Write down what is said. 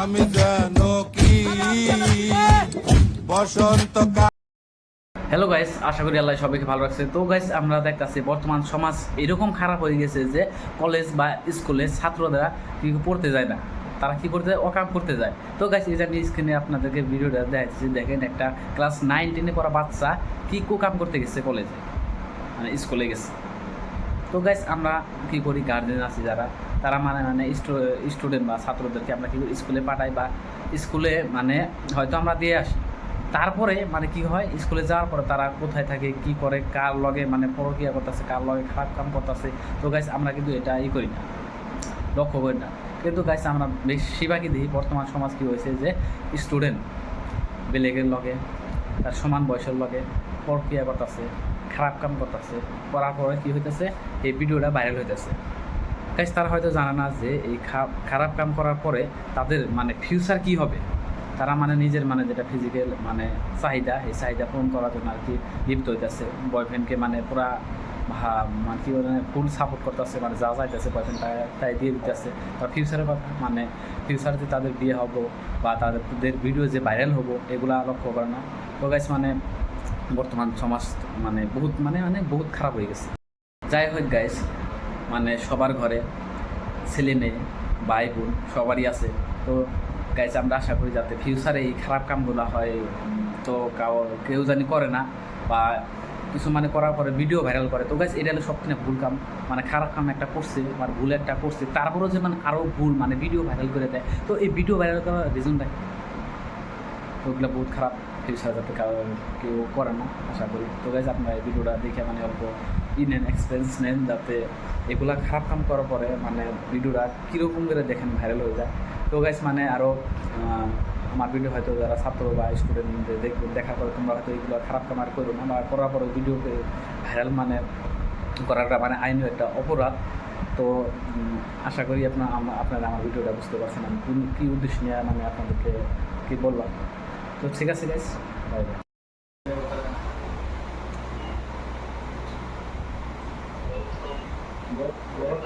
আমি যেন কি? বসন্ত হ্যালো গাইস আশা করি আল্লাহ সবাইকে ভালো রাখছে। তো গাইস আমরা দেখতেছি বর্তমান সমাজ এরকম খারাপ হয়ে গেছে যে কলেজ বা স্কুলে ছাত্ররা কি পড়তে যায় না। তারা কি করতে যায়? অকাম করতে যায়। তো গাইস এই জন্য স্ক্রিনে আপনাদেরকে ভিডিওটা দেখাচ্ছি দেখেন একটা ক্লাস নাইন টেনে পড়া বাচ্চা কি কুকাম করতে গেছে কলেজে মানে স্কুলে গেছে। তো গাইস আমরা কি করি? গার্জেন আছি যারা। তারা মানে মানে স্টুডেন্ট বা ছাত্রদেরকে আমরা কি স্কুলে পাঠাই বা স্কুলে মানে হয়তো আমরা দিয়ে আসি। তারপরে মানে কি হয় স্কুলে যাওয়ার পরে তারা কোথায় থাকে, কি করে, কার লগে মানে পরকিয়া করতেছে, কার লগে খারাপ কাম করতেছে। তো গাইস আমরা কিন্তু এটা ই করি না, লক্ষ্য করি না। কিন্তু গাইস আমরা বেশিরভাগই দেখি বর্তমান সমাজ কি হয়েছে যে স্টুডেন্ট বেলেগের লগে, তার সমান বয়সের লগে পরকিয়া করতেছে, খারাপ কাম করতেছে, করার পরে কি হইতেছে, এই ভিডিওটা ভাইরাল হইতেছে। গাইস তারা হয়তো জানে না যে এই খারাপ কাম করার পরে তাদের মানে ফিউচার কি হবে? তারা মানে নিজের মানে যেটা ফিজিক্যাল মানে চাহিদা, এই চাহিদা পূরণ করার জন্য আর কি লিপ্ত হইতেছে। বয়ফ্রেন্ডকে মানে পুরা মানে কি বলে ফুল সাপোর্ট করতেছে মানে যা চাইতেছে বয়ফ্রেন্ড তাই দিয়ে দিতেছে। তার ফিউচারের কথা মানে ফিউচারে যে তাদের বিয়ে হব বা তাদের ভিডিও যে ভাইরাল হব, এগুলা লক্ষ্য করে না। তো গাইস মানে বর্তমান সমাজ মানে বহুত মানে মানে বহুত খারাপ হয়ে গেছে। যাই হোক গাইস মানে সবার ঘরে ছেলে মেয়ে, ভাই বোন সবারই আছে। তো গাইস আমরা আশা করি যাতে ফিউচারে এই খারাপ কামগুলো হয়, তো কাউ কেউ জানি করে না বা কিছু মানে করার পরে ভিডিও ভাইরাল করে। তো গাইস এটা হলো সব থেকে ভুল কাম। মানে খারাপ কাম একটা করছে মানে ভুল একটা করছে, তারপরেও যে মানে আরও ভুল মানে ভিডিও ভাইরাল করে দেয়। তো এই ভিডিও ভাইরাল করার রিজনটা? তো ওগুলো বহুত খারাপ। ফিউচার যাতে কেউ করে না, আশা করি। তো গাইজ আপনারা এই ভিডিওটা দেখে মানে অল্প ই নেন এক্সপিরিয়েন্স নেন যাতে এগুলা খারাপ কাম করার পরে মানে ভিডিওটা কীরকম করে দেখেন ভাইরাল হয়ে যায়। তো গাইস মানে আরও আমার ভিডিও হয়তো যারা ছাত্র বা স্টুডেন্টদের দেখবে দেখার পরে তোমরা হয়তো এগুলো খারাপ কাম আর করো না। বা করার পরে ভিডিওকে ভাইরাল মানে করাটা মানে আইনও একটা অপরাধ। তো আশা করি আপনার আপনারা আমার ভিডিওটা বুঝতে পারছেন আমি কোন- কী উদ্দেশ্য নিয়ে মানে আপনাদেরকে কী বললাম। তো ঠিক আছে guys bye bye